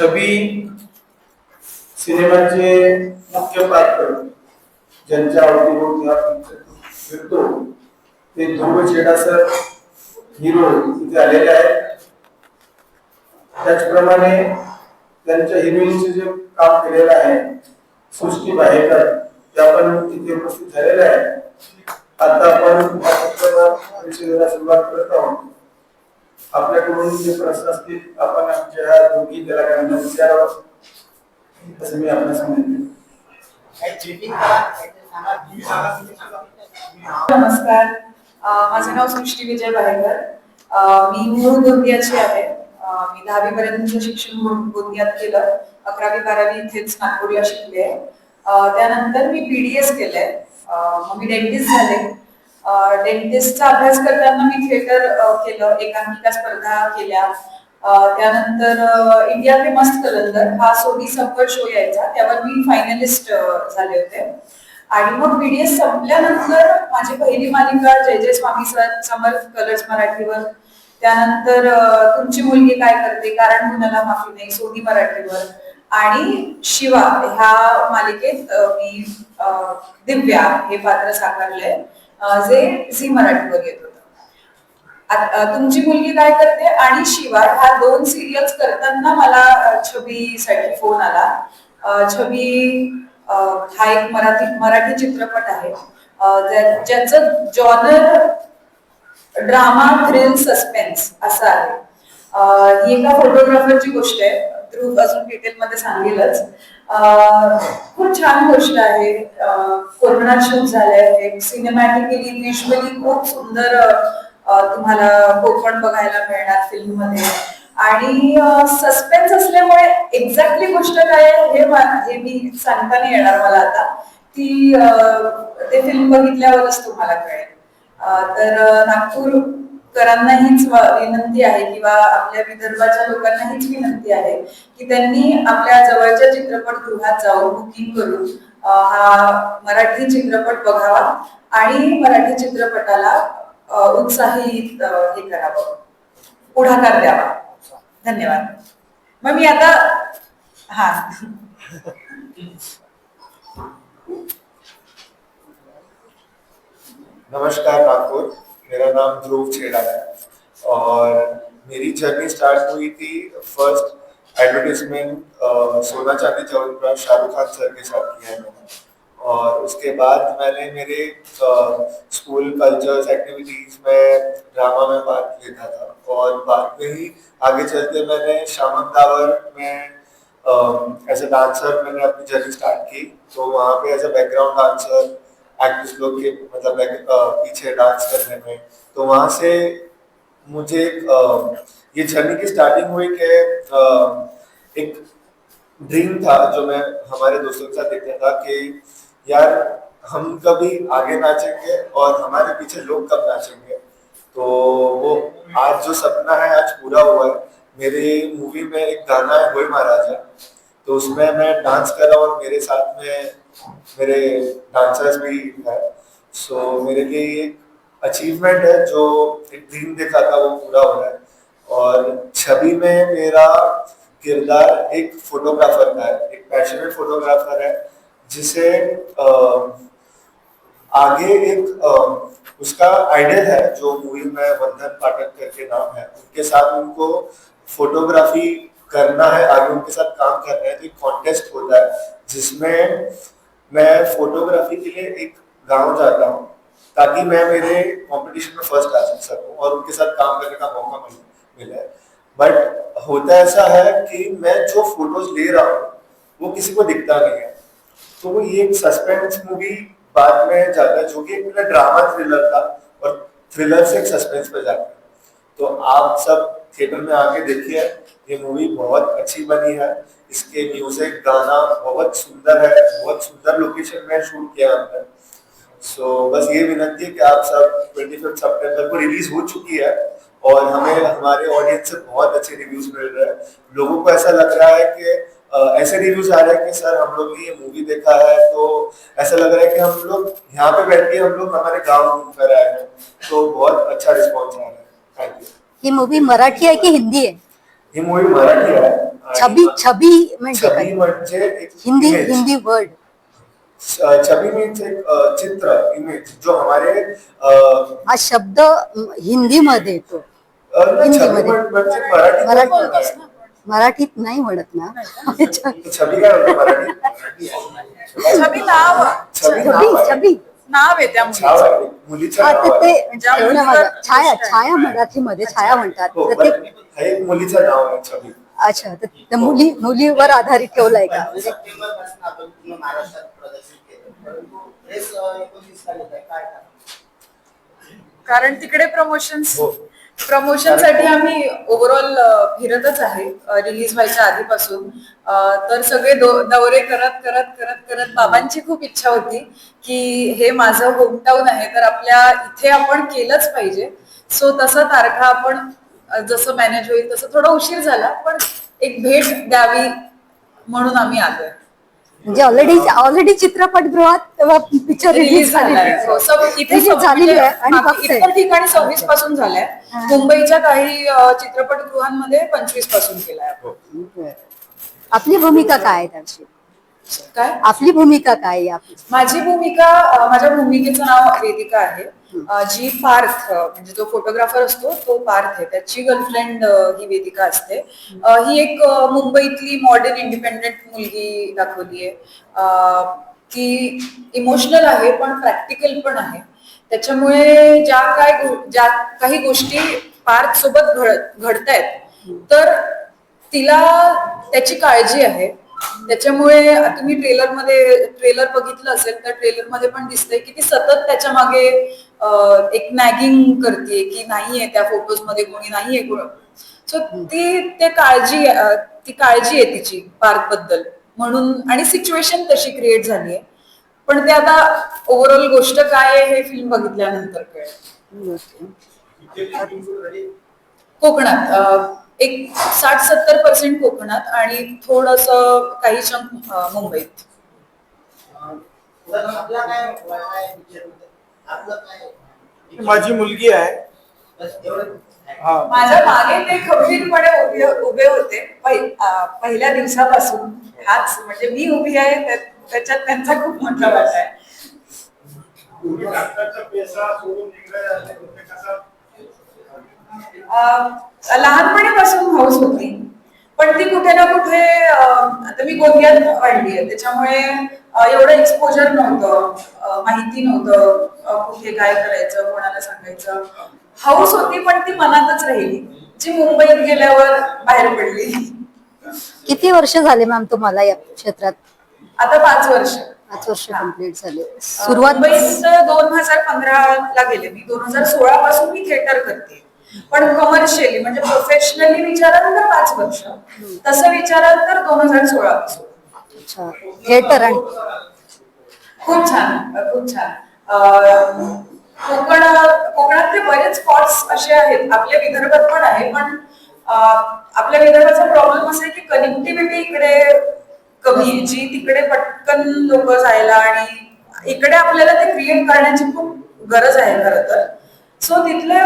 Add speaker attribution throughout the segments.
Speaker 1: छबी सिनेमाचे मुख्य पात्र ज्यांच्या अवतीभोवती हा पिक्चर फिरतो ते ध्रुव छेडा सर हिरो इथे आलेले आहेत. त्याचप्रमाणे त्यांच्या हिरोईनचे जे काम केलेलं आहे सृष्टी बाहेकर त्या पण इथे उपस्थित झालेल्या आहेत. आता आपण सुरुवात करत आहोत. आपल्याकडून जे प्रश्न असतील आपण आमच्या दोघी कलाकारांना विचारावं. असं मी आपल्याला सांगितलं
Speaker 2: नमस्कार. माझं नाव सृष्टी विजय बाहेकर मी मूळ गोंदियाची आहे. मी दहावी पर्यंतचं शिक्षण गोंदियात केलं. अकरावी बारावी इथेच नागपूरला शिकले. त्यानंतर मी पीडीएस केलंय. मग मी डेंटिस्ट झाले. डेंटिस्टचा अभ्यास करताना मी थिएटर केलं एकांकिका स्पर्धा केल्या. त्यानंतर इंडिया इंडिया फेमस कलंदर हा सोनी संपर्क शो यायचा. त्यावर मी फायनलिस्ट झाले होते. आणि मग पीडीएस संपल्यानंतर माझी पहिली मालिका जय जय स्वामी सर समर्थ कलर्स मराठीवर. त्यानंतर तुमची मुलगी काय करते? कारण कुणाला माफी नाही सोनी मराठीवर. आणि शिवा ह्या मालिकेत मी दिव्या हे पात्र साकारलंय. जे झी मराठीवर येत होतं. तुमची मुलगी काय करते आणि शिवाय ह्या दोन सिरियल्स करताना मला छबीसाठी फोन आला. छबी हा एक मराठी मराठी चित्रपट आहे. ज्याचं जॉनर ड्रामा थ्रिल सस्पेन्स असं आहे. ही एका फोटोग्राफरची गोष्ट आहे. ध्रुव अजून डिटेलमध्ये सांगेलच. खूप छान गोष्ट आहे. कोरोना चूक झाले आहेत सिनेमॅटिकली विज्युअली खूप सुंदर तुम्हाला कोकण बघायला मिळणार फिल्ममध्ये आणि सस्पेन्स असल्यामुळे एक्झॅक्टली गोष्ट काय हे हे मी सांगता नाही येणार मला आता. ती ते फिल्म बघितल्यावरच तुम्हाला कळेल. तर नागपूर नागपूरकरांना हीच विनंती आहे किंवा आपल्या विदर्भाच्या लोकांना हीच विनंती आहे की त्यांनी आपल्या जवळच्या चित्रपटगृहात जाऊन बुकिंग करून हा मराठी चित्रपट बघावा आणि मराठी चित्रपटाला उत्साहित हे करावं. पुढाकार द्यावा. धन्यवाद. मग मी आता हा.
Speaker 3: नमस्कार नागपूर मेरा नाम ध्रुव छेड़ा है। और मेरी जर्नी स्टार्ट हुई थी first advertisement Sona Chandi Chaudhary Shahrukh Khan sir के साथ किया है मैंने। और उसके बाद मैंने मेरे स्कूल कल्चर्स एक्टिविटीज़ में ड्रामा में पार्ट लेता था। और बाद में ही आगे चलते मैंने शामन दावर में एज ए डांसर मैंने अपनी जर्नी स्टार्ट की। तो वहाँ पे as a background dancer actress लोग के मतलब पीछे डांस करने में। तो वहाँ से मुझे अ, ये जर्नी की स्टार्टिंग हुई कि एक ड्रीम था जो मैं हमारे दोस्तों के साथ देखता था कि यार हम कभी आगे नाचेंगे और हमारे पीछे लोग कब नाचेंगे। तो वो आज जो सपना है आज पूरा हुआ है। मेरी मूवी में एक गाना है होई महाराजा। तो उसमें मैं डांस कर रहा हूँ और मेरे साथ में मेरे डांसर्स भी है। सो so, मेरे लिए एक अचीवमेंट है जो एक ड्रीम देखा था वो पूरा हो रहा है। और छवि में मेरा किरदार एक फोटोग्राफर का है एक पैशनेट फोटोग्राफर है जिसे आगे एक उसका आइडियल है जो मूवी में वंदन पाठक करके नाम है। उनके साथ उनको फोटोग्राफी करना है, आगे उनके साथ काम करना है तो एक कॉन्टेस्ट होता है, जिसमें मैं फोटोग्राफी के लिए एक गाँव जाता हूँ, ताकि मैं मेरे कंपटीशन में फ़र्स्ट आ सकूँ और उनके साथ काम करने का मौका मिले बट होता ऐसा है कि मैं जो फ़ोटोज़ ले रहा हूँ, वो किसी को दिखता नहीं है। तो ये एक सस्पेंस मूवी बाद में जाता है, जो कि एक पूरा ड्रामा थ्रिलर था और थ्रिलर से एक सस्पेंस पे जाता है। तो आप सब थिएटर में आके देखिए ये मूवी बहुत अच्छी बनी है। इसके म्यूज़िक गाना बहुत सुंदर है। बहुत सुंदर लोकेशन में शूट किया हमने। सो so, बस ये विनती है कि आप सब ट्वेंटी फिफ्थ सितंबर को रिलीज़ हो चुकी है और हमें हमारे ऑडियंस से बहुत अच्छे रिव्यूज़ मिल रहे हैं। लोगों को ऐसा लग रहा है कि ऐसे रिव्यूज़ आ रहे हैं कि सर हम लोग ने ये मूवी देखा है। तो ऐसा लग रहा है कि हम लोग यहाँ पे बैठ के हम लोग हमारे गाँव घूम कर आए हैं। तो बहुत अच्छा रिस्पॉन्स आ रहा है। थैंक यू
Speaker 4: ही मूवी मराठी आहे की हिंदी आहे
Speaker 3: ही मूवी मराठी आहे आणि
Speaker 4: छबी छबी म्हणजे
Speaker 3: छबी
Speaker 4: काय
Speaker 3: म्हणजे एक
Speaker 4: हिंदी
Speaker 3: image.
Speaker 4: हिंदी वर्ड
Speaker 3: छबी मीन्स एक अ, चित्र इमेज जो हमारे अ,
Speaker 4: हा शब्द हिंदी मध्ये येतो
Speaker 3: अ, नाही, छबी
Speaker 4: हिंदीमध्ये.
Speaker 3: म्हण- म्हणजे मराठीत
Speaker 4: मराठी-? मराठीत नाही म्हणत ना अच्छा.
Speaker 3: छबी काय
Speaker 2: छबी नाव
Speaker 3: छबी.
Speaker 4: छबी
Speaker 3: नाव आहे
Speaker 2: त्या मुलीचं
Speaker 4: हा ते.
Speaker 2: ज्या मुलीवर
Speaker 4: माझं- छाया. छाया मराठीमध्ये छाया म्हणतात
Speaker 3: हो,
Speaker 4: तर ते
Speaker 3: मुलीचं नाव आहे छबी
Speaker 4: अच्छा तर त्या मुली मुलीवर आधारित ठेवलंय का म्हणजे
Speaker 5: सप्टेंबरपासून आपण पूर्ण महाराष्ट्रात प्रदर्शन केलं परंतु प्रेस एकोणतीस तारीख आहे काय कारण?
Speaker 2: कारण तिकडे प्रमोशन
Speaker 3: हो.
Speaker 2: प्रमोशनसाठी आम्ही ओव्हरऑल फिरतच आहे रिलीज व्हायच्या आधीपासून. तर सगळे दौरे करत करत करत करत बाबांची खूप इच्छा होती की हे माझं होमटाऊन आहे तर आपल्या इथे आपण केलंच पाहिजे. सो तसं तारखा आपण जसं मॅनेज होईल तसं थोडा उशीर झाला पण एक भेट द्यावी म्हणून आम्ही आलोय.
Speaker 4: म्हणजे ऑलरेडी ऑलरेडी चित्रपटगृहात पिक्चर रिलीज झालेला
Speaker 2: हो,
Speaker 4: झालेली आहे आणि
Speaker 2: म्हणजे ठिकाणी सव्वीसपासून झालाय.
Speaker 4: हा.
Speaker 2: मुंबईच्या काही चित्रपटगृहांमध्ये पंचवीसपासून केलाय.
Speaker 4: आपली भूमिका काय आहे त्याची?
Speaker 2: काय?
Speaker 4: आपली भूमिका काय आहे
Speaker 2: माझी भूमिका अ, माझ्या भूमिकेचं नाव वेदिका आहे. अ, जी पार्थ अ, म्हणजे जो फोटोग्राफर असतो तो पार्थ आहे. त्याची गर्लफ्रेंड ही वेदिका असते. अ, ही एक अ, मुंबईतली मॉडर्न इंडिपेंडेंट मुलगी दाखवली आहे. की इमोशनल आहे पण प्रॅक्टिकल पण आहे. त्याच्यामुळे ज्या काय ज्या काही गोष्टी पार्थ सोबत घडत घडतायत तर तिला त्याची काळजी आहे. त्याच्यामुळे तुम्ही ट्रेलरमध्ये ट्रेलर बघितलं असेल तर ट्रेलरमध्ये पण दिसतंय की ती सतत त्याच्यामागे एक नॅगिंग करते की नाहीये त्या फोटोजमध्ये कोणी नाहीये कोण. सो ती ते काळजी ती काळजी आहे तिची पार्कबद्दल म्हणून आणि सिच्युएशन तशी क्रिएट झाली आहे पण ते आता ओव्हरऑल गोष्ट काय आहे हे फिल्म बघितल्यानंतर कळेल. कोकणात एक साठ सत्तर पर्सेंट कोकणात आणि थोडस काही चंक मुंबईत.
Speaker 5: तर आपला काय वाटा आहे picture मध्ये? आपलं काय
Speaker 1: माझी मुलगी आहे. हा.
Speaker 2: माझ्या मागे ते खंबीरपणे उभे उभे होते. पहिल्या दिवसापासून. हाच म्हणजे मी उभी आहे त्याच्यात त्यांचा खूप मोठा वाटा आहे. अं, लहानपणीपासून हौस होती. पण ती कुठे ना कुठे अं, आता मी गोंदियात वाढली आहे. त्याच्यामुळे एवढं एक्सपोजर नव्हतं. माहिती नव्हतं कुठे काय करायचं कोणाला सांगायचं. हौस होती पण ती मनातच राहिली. जी मुंबईत गेल्यावर बाहेर पडली.
Speaker 4: किती वर्ष झाले मॅम तुम्हाला या क्षेत्रात?
Speaker 2: आता पाच वर्ष.
Speaker 4: पाच वर्ष. कंप्लीट झाले.
Speaker 2: सुरुवात मुंबईत दोन हजार पंधरा ला गेले मी. दोन हजार सोळा पासून मी थिएटर करते. पण कमर्शियली म्हणजे प्रोफेशनली विचाराल तर पाच वर्ष. तसं विचाराल तर दोन हजार सोळा पासून
Speaker 4: अच्छा. थिएटर आणि
Speaker 2: खूप छान. खूप छान. कोकण कोकणातले बरेच स्पॉट्स असे आहेत. आपल्या विदर्भात पण आहे पण आपल्या विदर्भाचा प्रॉब्लेम असा आहे की कनेक्टिव्हिटी इकडे कमी जी तिकडे पटकन लोक जायला आणि इकडे आपल्याला ते क्रिएट करण्याची खूप गरज आहे खरं तर. सो तिथले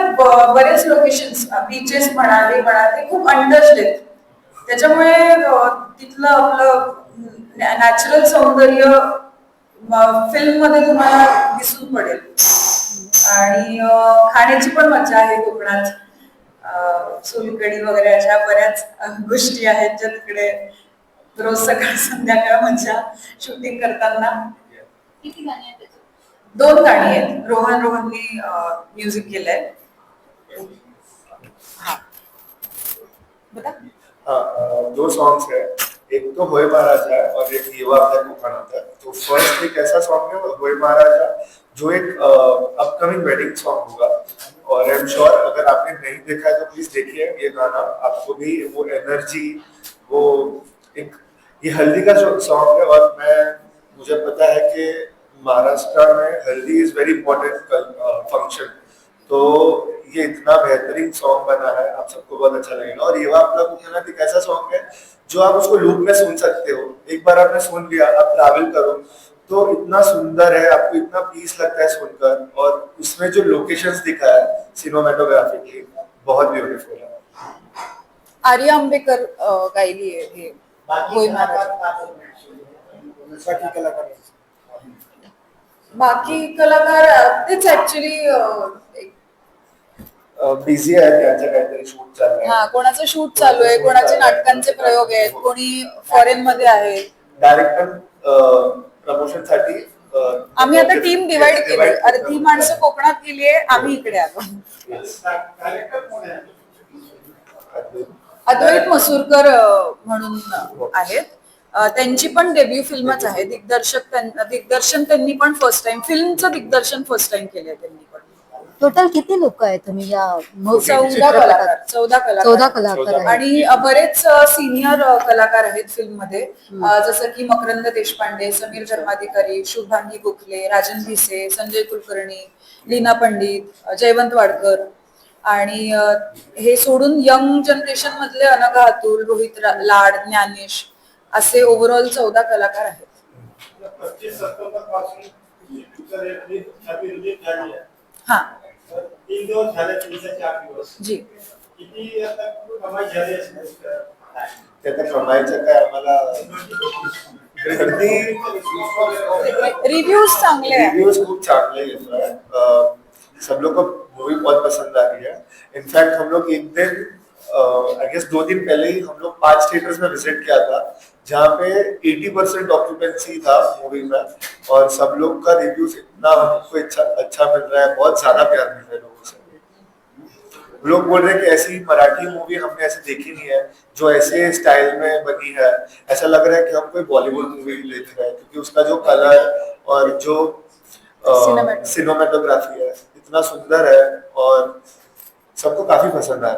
Speaker 2: बरेच लोकेशन्स बीचेस म्हणा हे म्हणा ते खूप अंडर्स्ड त्याच्यामुळे तिथलं आपलं नॅचरल सौंदर्य फिल्ममध्ये तुम्हाला दिसून पडेल. आणि खाण्याची पण मजा आहे कोकणात. सोलकडी सोलकढी वगैरे अशा बऱ्याच गोष्टी आहेत ज्या तिकडे रोज सकाळ संध्याकाळ मज़ा शूटिंग करताना.
Speaker 6: किती गाणी आहेत त्याच्यात?
Speaker 2: दोन गाणी आहेत. रोहन रोहननी म्युझिक केलंय. हा. बता
Speaker 3: हाँ अ, दो सॉन्ग्स है एक तो होय महाराजा है और एक युवा अपने कोकणात है तो फ़र्स्ट एक ऐसा सॉन्ग है होय महाराजा जो एक अपकमिंग वेडिंग सॉन्ग होगा. और आई एम श्योर अगर आपने नहीं देखा है तो प्लीज़ देखिए ये गाना. आपको भी वो एनर्जी वो एक ये हल्दी का सॉन्ग है और मैं मुझे पता है कि महाराष्ट्र में haldi is very important function तो ये इतना बेहतरीन सॉन्ग बना है आप सबको बहुत अच्छा लगेगा। और युवा अपना कोकणात एक ऐसा सॉन्ग है जो आप उसको लूप में सुन सकते हो। एक बार आपने सुन लिया आप ट्रैवल करो तो इतना सुंदर है आपको इतना पीस लगता है सुनकर। और उसमें जो लोकेशंस दिखा है सिनेमाटोग्राफिकली बहुत ब्यूटीफुल है।
Speaker 2: आर्या आंबेकर अं, गायली हे
Speaker 5: बाकी कलाकार
Speaker 2: तेच ऍक्च्युली
Speaker 3: बिझी आहे त्यांचं काहीतरी शूट चाललंय
Speaker 2: हा कोणाचं शूट चालू आहे कोणाचे नाटकांचे प्रयोग आहेत कोणी फॉरेन मध्ये आहे.
Speaker 3: डायरेक्टर प्रमोशनसाठी
Speaker 2: आम्ही आता टीम डिवाइड केली. अर्धी
Speaker 3: केलं.
Speaker 2: माणसं कोकणात गेली आहे आम्ही इकडे आलो. अद्वैत मसूरकर म्हणून आहेत. त्यांची पण डेब्यू फिल्मच आहे. दिग्दर्शक दिग्दर्शन त्यांनी पण फर्स्ट टाइम फिल्मचं दिग्दर्शन फर्स्ट टाइम केलंय त्यांनी पण.
Speaker 4: टोटल किती लोक आहेत तुम्ही या
Speaker 2: चौदा? कलाकार चौदा कलाकार.
Speaker 4: चौदा कलाकार आहेत.
Speaker 2: आणि बरेच सिनियर कलाकार आहेत फिल्ममध्ये अ, जसं की मकरंद देशपांडे समीर धर्माधिकारी शुभांगी गोखले राजन भिसे संजय कुलकर्णी लीना पंडित अ, जयवंत वाडकर. आणि हे सोडून यंग जनरेशन मधले अनघा अतुल रोहित लाड ज्ञानेश असे ओव्हरऑल चौदा कलाकार आहेत. हा. जी. रिव्ह्यूज चांगले
Speaker 3: रिव्यूज खूप चांगले सब लोग को मूवी बहुत पसंद आ रही है। इनफैक्ट हम लोग एक दिन आई गेस दो दिन पहले ही हम लोग पाँच थिएटर्स में विज़िट किया था जहाँ पे 80 परसेंट ऑक्यूपेंसी था मूवी में और सब लोग का रिव्यूज़ इतना हमको अच्छा अच्छा मिल रहा है बहुत ज़्यादा प्यार मिल रहा है लोगों से। लोग बोल रहे हैं कि ऐसी मराठी मूवी हमने ऐसे देखी नहीं है जो ऐसे स्टाइल में बनी है। ऐसा लग रहा है कि हम कोई बॉलीवुड मूवी देख रहे हैं क्योंकि उसका जो कलर और जो. सिनेमाटोग्राफी है। इतना सुंदर है और सबको काफी पसंद आया।